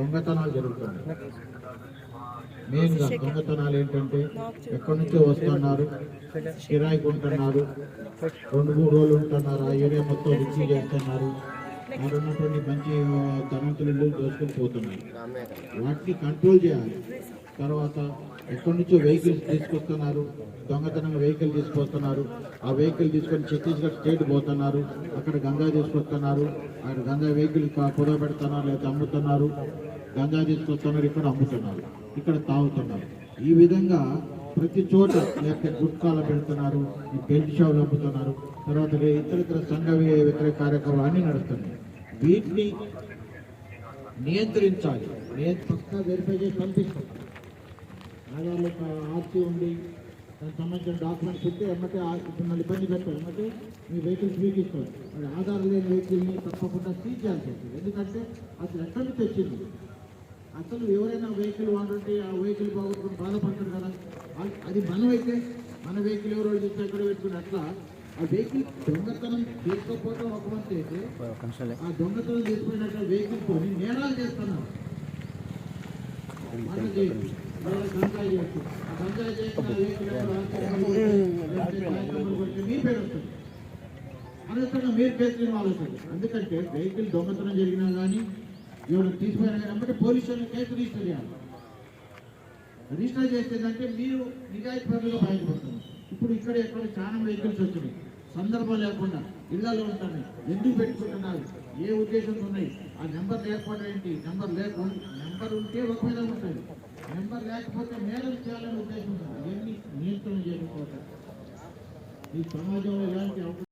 దొంగతనాలు జరుగుతున్నాయి. మెయిన్గా దొంగతనాలు ఏంటంటే ఎక్కడి నుంచో వస్తున్నారు కిరాయికి ఉంటున్నారు రెండు మూడు రోజులు ఉంటున్నారు ఆ ఏరియా మొత్తం రిసీవ్ చేస్తున్నారు. అక్కడ ఉన్నటువంటి మంచి ధనవంతులు ఇల్లు పోతున్నాయి వాటిని కంట్రోల్ చేయాలి. తర్వాత ఎక్కడి నుంచో వెహికల్స్ తీసుకొస్తున్నారు దొంగతనంగా వెహికల్ తీసుకొస్తున్నారు. ఆ వెహికల్ తీసుకొని ఛత్తీస్గఢ్ స్టేట్ పోతున్నారు. అక్కడ గంగా తీసుకొస్తున్నారు. అక్కడ గంగా వెహికల్ పొడవ పెడుతున్నారు లేదా అమ్ముతున్నారు. గంగా తీసుకొస్తున్నారు ఇక్కడ అమ్ముతున్నారు ఇక్కడ తాగుతున్నారు. ఈ విధంగా ప్రతి చోట లేకపోతే గుట్కాలు పెడుతున్నారు ఈ బెల్ట్ షాపులు అమ్ముతున్నారు. తర్వాత ఇతర ఇతర సంఘ వ్యతిరేక కార్యక్రమాలు నడుస్తున్నాయి. వీటిని నియంత్రించాలి. నేను పక్కా వెరిఫై చేసి పంపిస్తాం ఆధార్లో ఆర్సీ ఉండి దానికి సంబంధించిన డాక్యుమెంట్స్ ఉంటే ఎమ్మటే ఇప్పుడు మళ్ళీ ఇబ్బంది పెట్టాలి ఎమ్మటే మీ వెహికల్స్ మీకు ఇస్తాం మరి ఆధార్ లేని వెహికల్ని తప్పకుండా సీజ్ చేయాల్సి వస్తుంది. ఎందుకంటే అసలు ఎక్కడి నుంచి వచ్చింది అసలు ఎవరైనా వెహికల్ వాడుంటే ఆ వెహికల్ బాగొట్టుకుని బాధపడతారు కదా. అది మనం అయితే మన వెహికల్ ఎవరో చూస్తే ఎక్కడ పెట్టుకుని అట్లా ఆ వెహికల్ దొంగతనం తీసుకోకపోవడం ఒక మంచి అయితే ఆ దొంగతనం తీసుకున్నట్టు వెహికల్ కొని నేరాలు చేస్తున్నాం పేరు అనవసరంగా మీరు ఇన్వాల్వ్ అవుతుంది ఎందుకంటే వెహికల్ దొంగతనం జరిగినా కానీ ఎవరు తీసుకుపోయినా కానీ అంటే పోలీస్ స్టేషన్ కేసు రిజిస్టర్ చేయాలి రిజిస్టర్ చేసేదంటే మీరు నిజాయితీ పరులుగా బయటపడుతున్నారు ఇప్పుడు ఇక్కడ ఎక్కడ చాలా వెహికల్స్ వచ్చినాయి సందర్భం లేకుండా ఇళ్ళలో ఉంటున్నాయి ఎందుకు పెట్టుకుంటున్నారు ఏ ఉద్దేశంతో ఉన్నాయి ఆ నెంబర్ లేకపోవడం ఏంటి నెంబర్ లేకుండా నెంబర్ ఉంటే ఒక మీద ఉంటుంది లేకపోతే నేరం చేయాలనే ఉద్దేశం ఉంది నియంత్రణ చేయకపోతే ఈ సమాజంలో ఎలాంటి